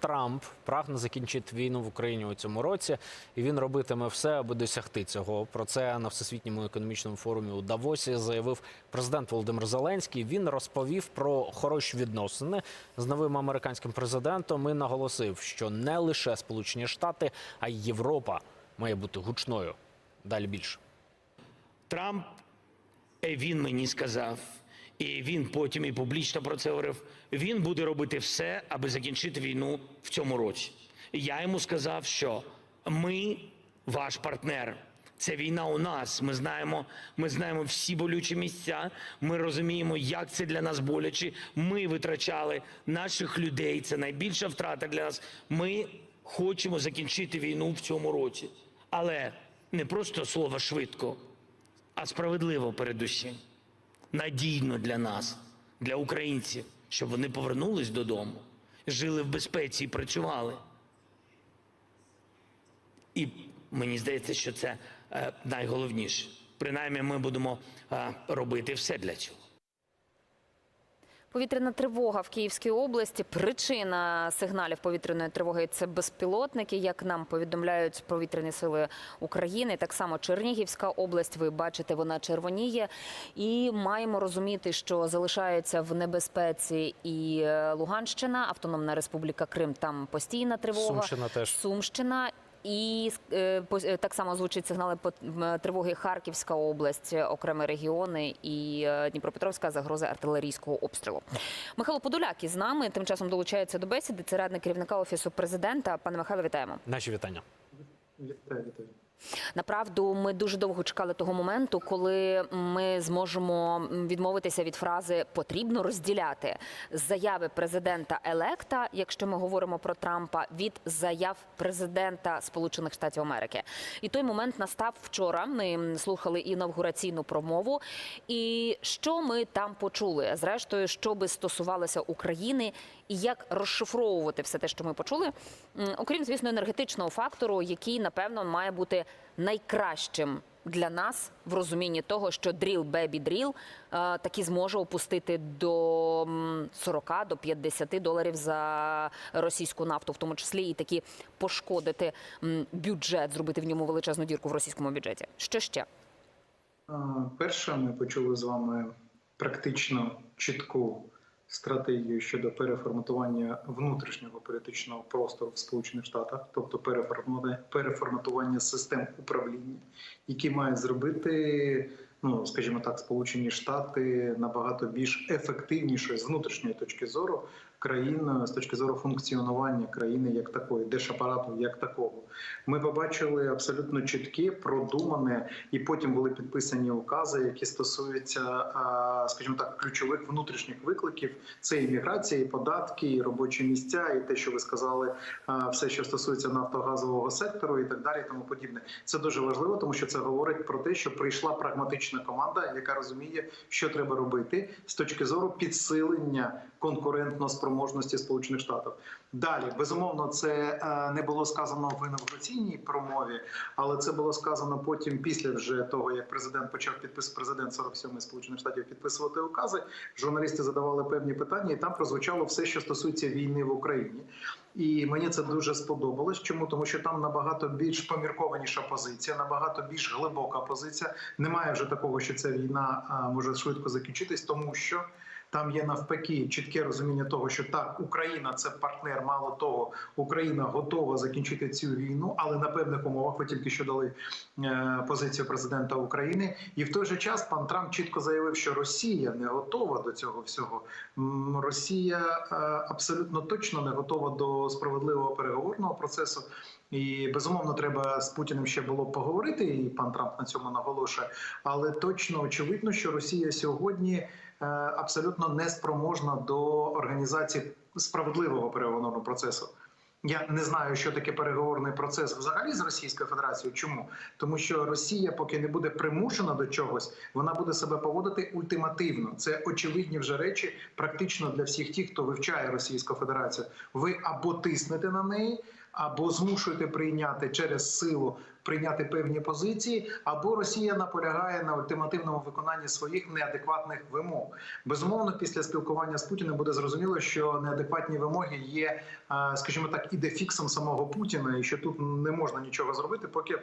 Трамп прагне закінчити війну в Україні у цьому році, і він робитиме все, аби досягти цього. Про це на всесвітньому економічному форумі у Давосі заявив президент Володимир Зеленський. Він розповів про хороші відносини з новим американським президентом і наголосив, що не лише Сполучені Штати, а й Європа має бути гучною. Далі більше. Трамп, е, він мені сказав, і він потім і публічно про це говорив. Він буде робити все, аби закінчити війну в цьому році. Я йому сказав, що ми ваш партнер. Це війна у нас. Ми знаємо, ми знаємо всі болючі місця. Ми розуміємо, як це для нас боляче. Ми витрачали наших людей. Це найбільша втрата для нас. Ми хочемо закінчити війну в цьому році, але не просто слово швидко а справедливо передусім, надійно для нас, для українців, щоб вони повернулись додому, жили в безпеці і працювали. І мені здається, що це е, найголовніше. Принаймні, ми будемо е, робити все для цього. Повітряна тривога в Київській області. Причина сигналів повітряної тривоги це безпілотники. Як нам повідомляють повітряні сили України, так само Чернігівська область. Ви бачите, вона червоніє, і маємо розуміти, що залишається в небезпеці і е, Луганщина, Автономна Республіка Крим. Там постійна тривога. Сумщина теж. Сумщина. І е, е, так само звучить сигнали по тривоги Харківська область, е, окремі регіони і Дніпропетровська загроза артилерійського обстрілу. Михайло Подоляк із нами тим часом долучається до бесіди. Це радник керівника офісу президента. Пане Михайло, вітаємо. Наші вітання. Вітаю, вітаю. Направду, ми дуже довго чекали того моменту, коли ми зможемо відмовитися від фрази потрібно розділяти заяви президента електа, якщо ми говоримо про Трампа, від заяв президента Сполучених Штатів Америки. І той момент настав вчора. Ми слухали інавгураційну промову. І що ми там почули? Зрештою, що би стосувалося України, і як розшифровувати все те, що ми почули, окрім звісно, енергетичного фактору, який напевно має бути найкращим для нас в розумінні того, що дріл бебі дріл таки зможе опустити до м, 40 до 50 доларів за російську нафту, в тому числі і таки пошкодити бюджет, зробити в ньому величезну дірку в російському бюджеті. Що ще? А, Перше, ми почули з вами практично чітку стратегію щодо переформатування внутрішнього політичного простору в Сполучених Штатах, тобто переформатування, переформатування систем управління, які мають зробити, ну скажімо так, Сполучені Штати набагато більш ефективнішою з внутрішньої точки зору країною з точки зору функціонування країни як такої, держапарату як такого. Ми побачили абсолютно чіткі, продумане, і потім були підписані укази, які стосуються, скажімо так, ключових внутрішніх викликів: це імміграція, і податки, і робочі місця, і те, що ви сказали, все, що стосується нафтогазового сектору, і так далі, і тому подібне. Це дуже важливо, тому що це говорить про те, що прийшла прагматична команда, яка розуміє, що треба робити з точки зору підсилення конкурентно спроможності Сполучених Штатів. Далі безумовно, це е, не було сказано в інавгураційній промові, але це було сказано потім, після вже того, як президент почав підпис президент 47 Сполучених Штатів підписувати укази. Журналісти задавали певні питання, і там прозвучало все, що стосується війни в Україні. І мені це дуже сподобалось. Чому тому, що там набагато більш поміркованіша позиція, набагато більш глибока позиція. Немає вже такого, що ця війна може швидко закінчитись, тому що. Там є навпаки чітке розуміння того, що так, Україна це партнер. Мало того, Україна готова закінчити цю війну, але на певних умовах ви тільки що дали е, позицію президента України. І в той же час пан Трамп чітко заявив, що Росія не готова до цього всього. Росія е, абсолютно точно не готова до справедливого переговорного процесу. І безумовно треба з Путіним ще було б поговорити, і пан Трамп на цьому наголошує. Але точно очевидно, що Росія сьогодні абсолютно не спроможна до організації справедливого переговорного процесу. Я не знаю, що таке переговорний процес взагалі з Російською Федерацією. Чому тому, що Росія, поки не буде примушена до чогось, вона буде себе поводити ультимативно. Це очевидні вже речі, практично для всіх тих, хто вивчає Російську Федерацію. Ви або тиснете на неї, або змушуєте прийняти через силу прийняти певні позиції, або Росія наполягає на ультимативному виконанні своїх неадекватних вимог. Безумовно, після спілкування з Путіним буде зрозуміло, що неадекватні вимоги є, е, скажімо так, ідефіксом самого Путіна, і що тут не можна нічого зробити, поки.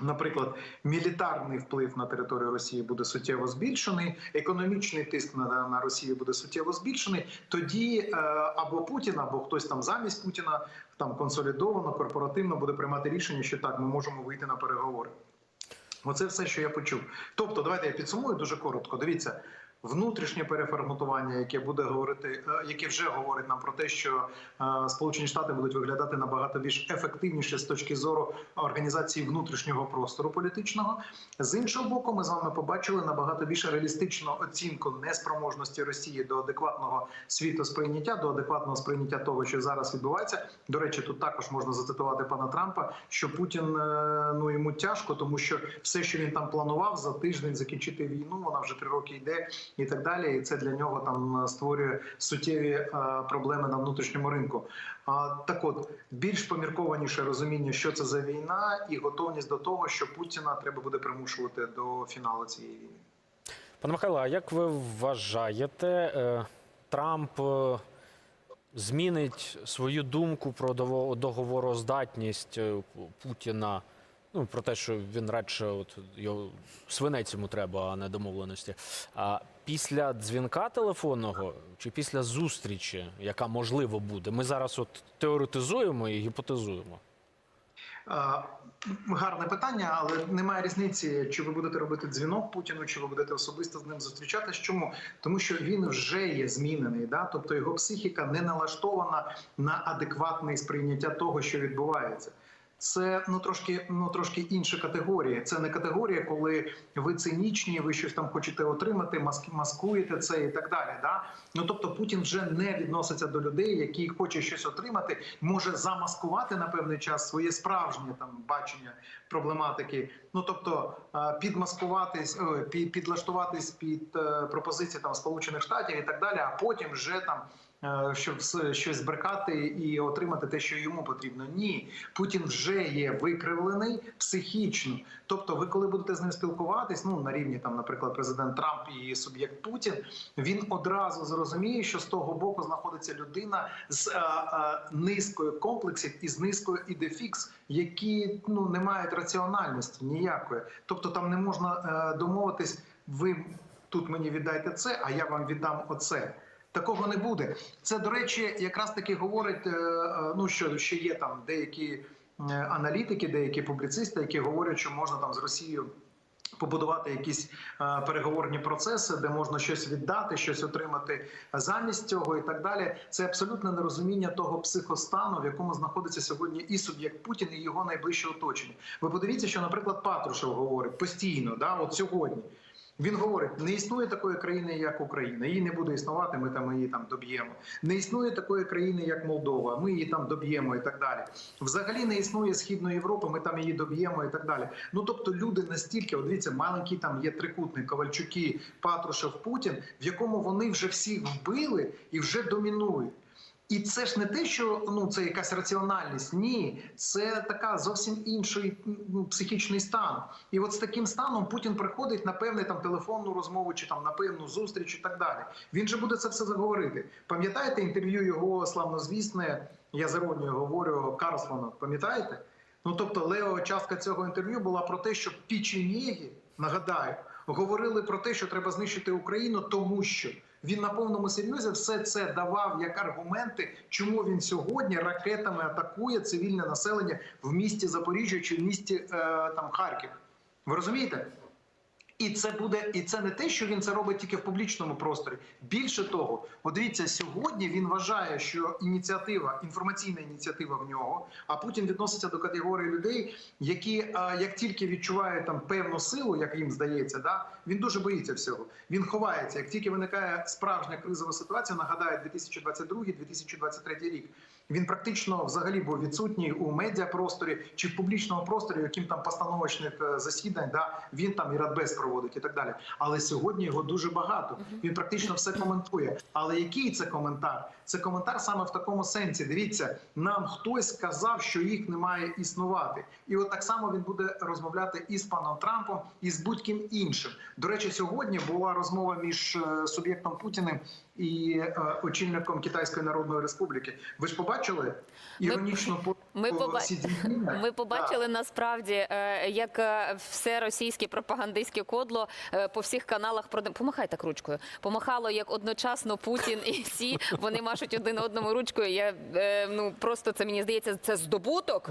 Наприклад, мілітарний вплив на територію Росії буде суттєво збільшений, економічний тиск на, на Росію буде суттєво збільшений. Тоді е, або Путін, або хтось там замість Путіна там консолідовано, корпоративно буде приймати рішення, що так ми можемо вийти на переговори. Оце все, що я почув. Тобто, давайте я підсумую дуже коротко. Дивіться. Внутрішнє переформатування, яке буде говорити, е, яке вже говорить нам про те, що е, Сполучені Штати будуть виглядати набагато більш ефективніше з точки зору організації внутрішнього простору політичного. З іншого боку, ми з вами побачили набагато більш реалістичну оцінку неспроможності Росії до адекватного світосприйняття, до адекватного сприйняття того, що зараз відбувається. До речі, тут також можна зацитувати пана Трампа, що Путін е, ну йому тяжко, тому що все, що він там планував за тиждень закінчити війну, вона вже три роки йде і так далі. І це для нього там створює суттєві е, проблеми на внутрішньому ринку. А так, от більш поміркованіше розуміння, що це за війна, і готовність до того, що Путіна треба буде примушувати до фіналу цієї війни. Пане Михайло, а як ви вважаєте, е, Трамп е, змінить свою думку про договороздатність е, Путіна? Ну, про те, що він радше от його свинець йому треба, а не домовленості. А після дзвінка телефонного чи після зустрічі, яка можливо буде, ми зараз от теоретизуємо і гіпотезуємо. Е, Гарне питання, але немає різниці, чи ви будете робити дзвінок Путіну, чи ви будете особисто з ним зустрічатись. Чому? Тому що він вже є змінений, да? тобто його психіка не налаштована на адекватне сприйняття того, що відбувається. Це ну трошки ну трошки інша категорія. Це не категорія, коли ви цинічні, ви щось там хочете отримати, маск- маскуєте це і так далі. Да? Ну тобто Путін вже не відноситься до людей, які хочуть щось отримати, може замаскувати на певний час своє справжнє там бачення проблематики. Ну тобто е, підмаскуватись, підлаштуватись під е, пропозиції там Сполучених Штатів і так далі, а потім вже там. Е, Щоб щось збрехати і отримати те, що йому потрібно. Ні, Путін вже є викривлений психічно. Тобто, ви коли будете з ним спілкуватись, ну на рівні там, наприклад, президент Трамп і суб'єкт Путін, він одразу зрозуміє, що з того боку знаходиться людина з е, е, низкою комплексів і з низкою ідефікс, які ну не мають раціональності ніякої. Тобто, там не можна е, домовитись. Ви тут мені віддайте це, а я вам віддам оце. Такого не буде. Це до речі, якраз таки говорить. е, е, Ну що ще є там деякі е, аналітики, деякі публіцисти, які говорять, що можна там з Росією. Побудувати якісь переговорні процеси, де можна щось віддати, щось отримати замість цього, і так далі. Це абсолютне нерозуміння того психостану, в якому знаходиться сьогодні і суб'єкт Путін, і його найближче оточення. Ви подивіться, що, наприклад, Патрушев говорить постійно, да, от сьогодні. Він говорить: не існує такої країни, як Україна. Її не буде існувати. Ми там її там доб'ємо. Не існує такої країни, як Молдова. Ми її там доб'ємо і так далі. Взагалі не існує східної Європи. Ми там її доб'ємо і так далі. Ну тобто, люди настільки, от дивіться, маленький там є трикутник Ковальчуки, Патрушев, Путін, в якому вони вже всіх вбили і вже домінують. І це ж не те, що ну це якась раціональність. Ні, це така зовсім інший ну, психічний стан. І от з таким станом Путін приходить на певну там телефонну розмову чи там на певну зустріч і так далі. Він же буде це все заговорити. Пам'ятаєте інтерв'ю його славнозвісне? Я з іронією говорю Карлсона. Пам'ятаєте? Ну тобто, Лео, частка цього інтерв'ю була про те, що піченєги, нагадаю, говорили про те, що треба знищити Україну, тому що він на повному серйозі все це давав як аргументи, чому він сьогодні ракетами атакує цивільне населення в місті Запоріжжя чи в місті е, там Харків. Ви розумієте? І це буде, і це не те, що він це робить тільки в публічному просторі. Більше того, от дивіться, сьогодні він вважає, що ініціатива, інформаційна ініціатива в нього, а Путін відноситься до категорії людей, які як тільки відчувають там певну силу, як їм здається, да він дуже боїться всього. Він ховається. Як тільки виникає справжня кризова ситуація, нагадаю, 2022-2023 рік. Він практично взагалі був відсутній у медіапросторі чи в публічному просторі, яким там постановочних е, засідань, да він там і радбез проводить і так далі. Але сьогодні його дуже багато. Він практично все коментує. Але який це коментар? Це коментар саме в такому сенсі. Дивіться, нам хтось сказав, що їх не має існувати, і от так само він буде розмовляти і з паном Трампом, і з будь-ким іншим. До речі, сьогодні була розмова між е, суб'єктом Путіним і е, очільником Китайської Народної Республіки. Ви ж побачили іронічну ми поба- Ми побачили насправді, е, як е, все російське пропагандистське кодло е, по всіх каналах прода- Помахай так ручкою. Помахало як одночасно Путін і всі. Вони машуть один одному ручкою. Я ну просто це мені здається, це здобуток.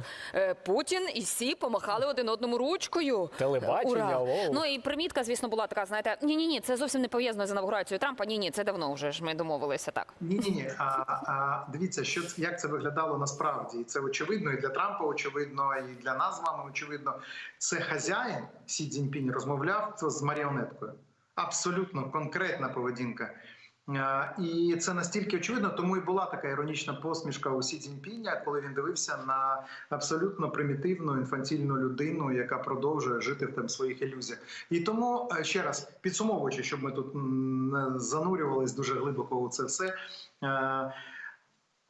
Путін і всі помахали один одному ручкою. Телебачення, Ура! Ну і примітка, звісно, була така. Знаєте, ні, ні, ні, це зовсім не пов'язано з інавгурацією Трампа. Ні, ні, це давно вже ж ми домовилися так. Ні, ні, ні. А, а дивіться, що як це виглядало насправді, і це очевидно і для Трампа, очевидно, і для нас з вами очевидно. Це хазяїн Сі Цзіньпінь розмовляв з маріонеткою. Абсолютно конкретна поведінка. І це настільки очевидно, тому і була така іронічна посмішка у Сі Цзіньпіня, коли він дивився на абсолютно примітивну інфантільну людину, яка продовжує жити в там своїх ілюзіях. І тому е, ще раз підсумовуючи, щоб ми тут не занурювались дуже глибоко у це все.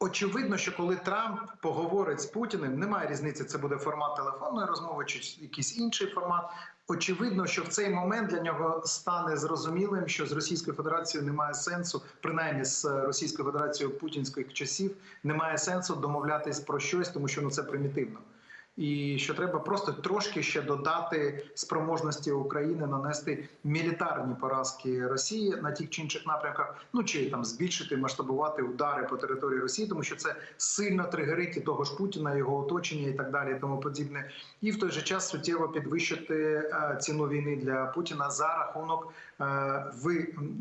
Е, Очевидно, що коли Трамп поговорить з Путіним, немає різниці, це буде формат телефонної розмови чи якийсь інший формат. Очевидно, що в цей момент для нього стане зрозумілим, що з Російською Федерацією немає сенсу, принаймні з Російською Федерацією путінських часів, немає сенсу домовлятись про щось, тому що ну це примітивно. І що треба просто трошки ще додати спроможності України нанести мілітарні поразки Росії на тих чи інших напрямках, ну чи там збільшити, масштабувати удари по території Росії, тому що це сильно тригерить і того ж Путіна, його оточення і так далі, і тому подібне, і в той же час суттєво підвищити е, ціну війни для Путіна за рахунок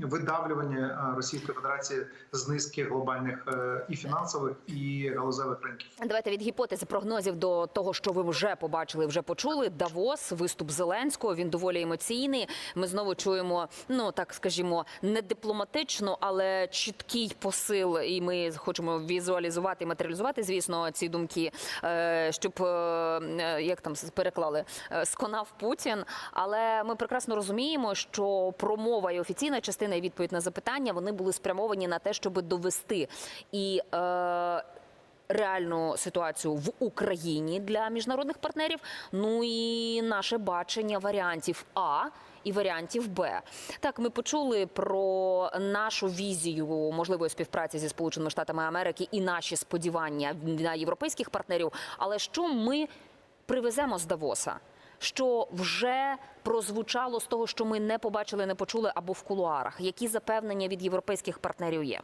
видавлювання е, Російської Федерації з низки глобальних е, і фінансових, і галузевих ринків. Давайте від гіпотези прогнозів до того, що ви вже побачили, вже почули. Давос, виступ Зеленського. Він доволі емоційний. Ми знову чуємо, ну так скажімо, не дипломатично, але чіткий посил. І ми хочемо візуалізувати і матеріалізувати, звісно, ці думки, е, щоб е, е, як там переклали, е, сконав Путін. Але ми прекрасно розуміємо, що промова і офіційна частина і відповідь на запитання вони були спрямовані на те, щоб довести і. Е, реальну ситуацію в Україні для міжнародних партнерів. Ну і наше бачення варіантів А. І варіантів Б. Так, ми почули про нашу візію можливої співпраці зі Сполученими Штатами Америки і наші сподівання на європейських партнерів. Але що ми привеземо з Давоса? Що вже прозвучало з того, що ми не побачили, не почули або в кулуарах? Які запевнення від європейських партнерів є?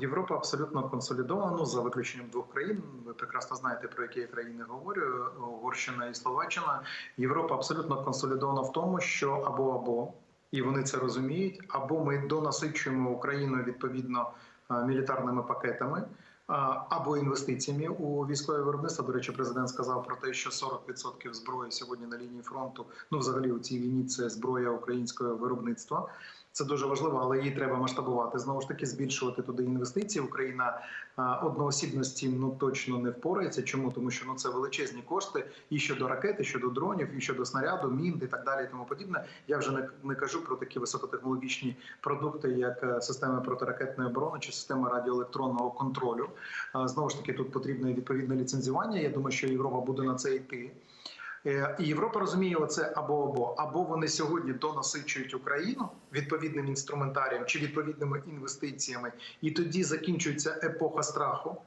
Європа абсолютно консолідована за виключенням двох країн. Ви прекрасно знаєте про які я країни говорю: Угорщина і Словаччина. Європа абсолютно консолідована в тому, що або або і вони це розуміють, або ми донасичуємо Україну відповідно мілітарними пакетами. Або інвестиціями у військове виробництво. До речі, президент сказав про те, що 40% зброї сьогодні на лінії фронту, ну взагалі у цій війні це зброя українського виробництва. Це дуже важливо, але її треба масштабувати. Знову ж таки, збільшувати туди інвестиції. Україна а, одноосібно з цим ну точно не впорається. Чому тому, що ну це величезні кошти і щодо ракети, щодо дронів, і щодо снаряду, мін і так далі, і тому подібне. Я вже не, не кажу про такі високотехнологічні продукти, як е, система протиракетної оборони чи система радіоелектронного контролю. Знову ж таки, тут потрібне відповідне ліцензування. Я думаю, що Європа буде на це йти. Е, І Європа розуміє оце або або або вони сьогодні донасичують Україну відповідним інструментарієм чи відповідними інвестиціями, і тоді закінчується епоха страху.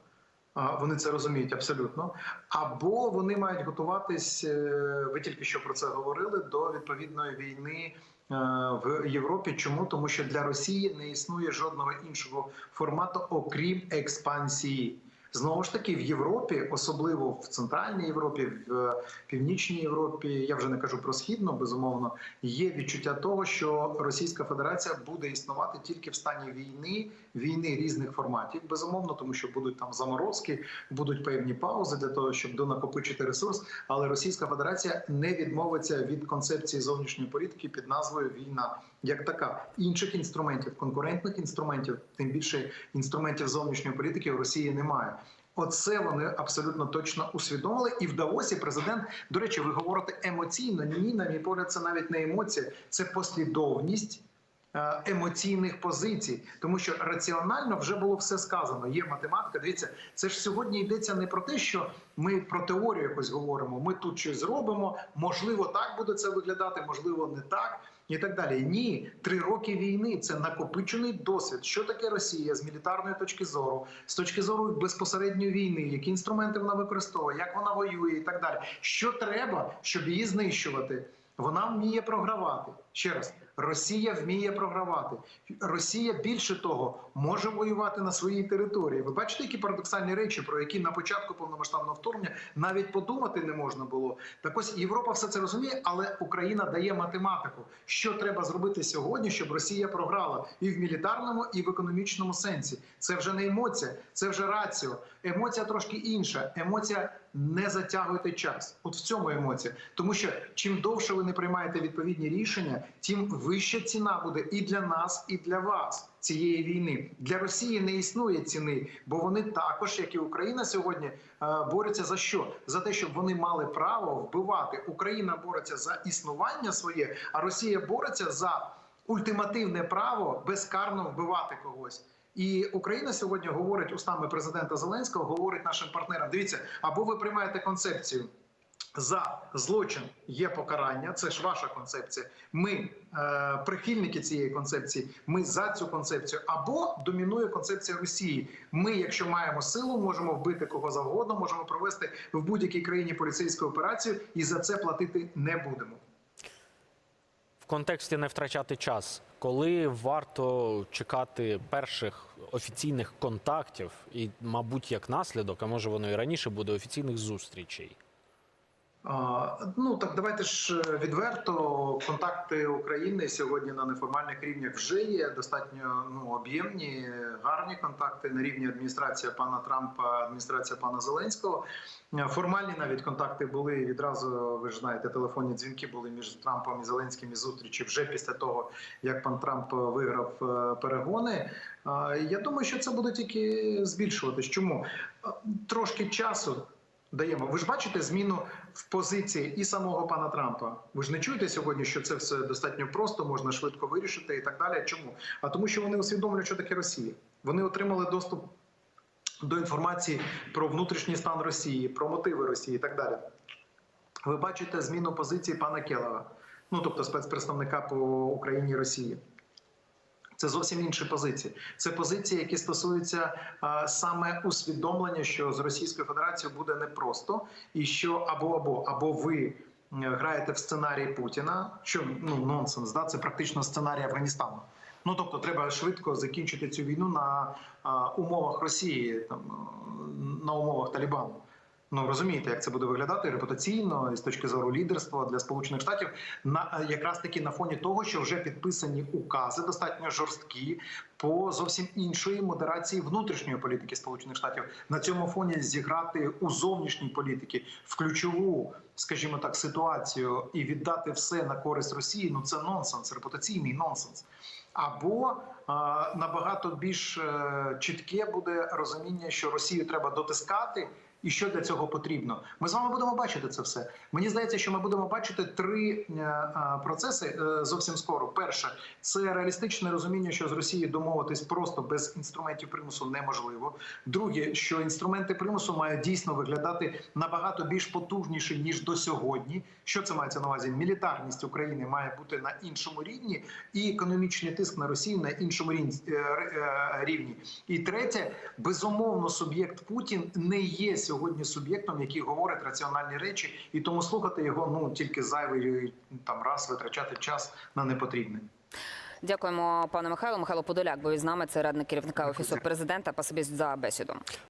Вони це розуміють абсолютно. Або вони мають готуватись. е, Ви тільки що про це говорили до відповідної війни е, в Європі. Чому тому, що для Росії не існує жодного іншого формату, окрім експансії. Знову ж таки, в Європі, особливо в Центральній Європі, в е, Північній Європі, я вже не кажу про східну, безумовно, є відчуття того, що Російська Федерація буде існувати тільки в стані війни, війни різних форматів, безумовно, тому що будуть там заморозки, будуть певні паузи для того, щоб донакопичити ресурс. Але Російська Федерація не відмовиться від концепції зовнішньої політики під назвою Війна як така. Інших інструментів, конкурентних інструментів, тим більше інструментів зовнішньої політики у Росії немає. Оце вони абсолютно точно усвідомили. І в Давосі президент, до речі, ви говорите емоційно. Ні, на мій погляд, це навіть не емоція, це послідовність е, емоційних позицій, тому що раціонально вже було все сказано. Є математика. Дивіться, це ж сьогодні йдеться не про те, що ми про теорію якось говоримо. Ми тут щось зробимо. Можливо, так буде це виглядати, можливо, не так. І так далі. Ні, три роки війни це накопичений досвід. Що таке Росія з мілітарної точки зору, з точки зору безпосередньої війни, які інструменти вона використовує, як вона воює, і так далі. Що треба, щоб її знищувати? Вона вміє програвати. Ще раз, Росія вміє програвати. Росія більше того може воювати на своїй території. Ви бачите, які парадоксальні речі, про які на початку повномасштабного вторгнення навіть подумати не можна було. Так ось Європа все це розуміє, але Україна дає математику. Що треба зробити сьогодні, щоб Росія програла і в мілітарному, і в економічному сенсі. Це вже не емоція, це вже раціо. Емоція трошки інша. Емоція не затягуйте час. От в цьому емоція. Тому що чим довше ви не приймаєте відповідні рішення, тим вища ціна буде і для нас, і для вас цієї війни. Для Росії не існує ціни, бо вони також, як і Україна сьогодні, е, борються за що? За те, щоб вони мали право вбивати. Україна бореться за існування своє, а Росія бореться за ультимативне право безкарно вбивати когось. І Україна сьогодні говорить устами президента Зеленського, говорить нашим партнерам: дивіться, або ви приймаєте концепцію. За злочин є покарання, це ж ваша концепція. Ми е, прихильники цієї концепції. Ми за цю концепцію. Або домінує концепція Росії. Ми, якщо маємо силу, можемо вбити кого завгодно, можемо провести в будь-якій країні поліцейську операцію, і за це платити не будемо. В контексті не втрачати час, коли варто чекати перших офіційних контактів, і, мабуть, як наслідок, а може воно і раніше буде офіційних зустрічей. Ну так давайте ж е, відверто. Контакти України сьогодні на неформальних рівнях вже є достатньо ну об'ємні, гарні контакти на рівні адміністрації пана Трампа, адміністрація пана Зеленського. Е, Формальні навіть контакти були відразу. Ви ж знаєте, телефонні дзвінки були між Трампом і Зеленським і зустрічі вже після того, як пан Трамп виграв е, перегони. Я думаю, що це буде тільки збільшуватись. Чому трошки часу даємо. Ви ж бачите зміну в позиції і самого пана Трампа. Ви ж не чуєте сьогодні, що це все достатньо просто, можна швидко вирішити і так далі. Чому? А тому, що вони усвідомлюють, що таке Росія. Вони отримали доступ до інформації про внутрішній стан Росії, про мотиви Росії і так далі. Ви бачите зміну позиції пана Келева, ну тобто спецпредставника по Україні і Росії. Це зовсім інші позиції. Це позиції, які стосуються а, саме усвідомлення, що з Російською Федерацією буде непросто, і що або або або ви граєте в сценарій Путіна, що ну нонсенс, да? це практично сценарій Афганістану. Ну тобто, треба швидко закінчити цю війну на а, умовах Росії, там на умовах Талібану. Ну розумієте, як це буде виглядати репутаційно і з точки зору лідерства для сполучених штатів, на якраз таки на фоні того, що вже підписані укази достатньо жорсткі по зовсім іншої модерації внутрішньої політики Сполучених Штатів на цьому фоні зіграти у зовнішній політики в ключову, скажімо так, ситуацію і віддати все на користь Росії. Ну це нонсенс, репутаційний нонсенс. Або а, набагато більш е, чітке буде розуміння, що Росію треба дотискати. І що для цього потрібно? Ми з вами будемо бачити це все. Мені здається, що ми будемо бачити три е, е, процеси е, зовсім скоро. Перше, це реалістичне розуміння, що з Росією домовитись просто без інструментів примусу неможливо. Друге, що інструменти примусу мають дійсно виглядати набагато більш потужніше ніж до сьогодні. Що це мається на увазі? Мілітарність України має бути на іншому рівні, і економічний тиск на Росію на іншому рівні. І третє, безумовно, суб'єкт Путін не є сьогодні суб'єктом, який говорить раціональні речі, і тому слухати його ну тільки зайвий там раз витрачати час на непотрібне. Дякуємо, пане Михайло. Михайло Подоляк, бо із нами це радник керівника офісу президента. Пасибі за бесіду.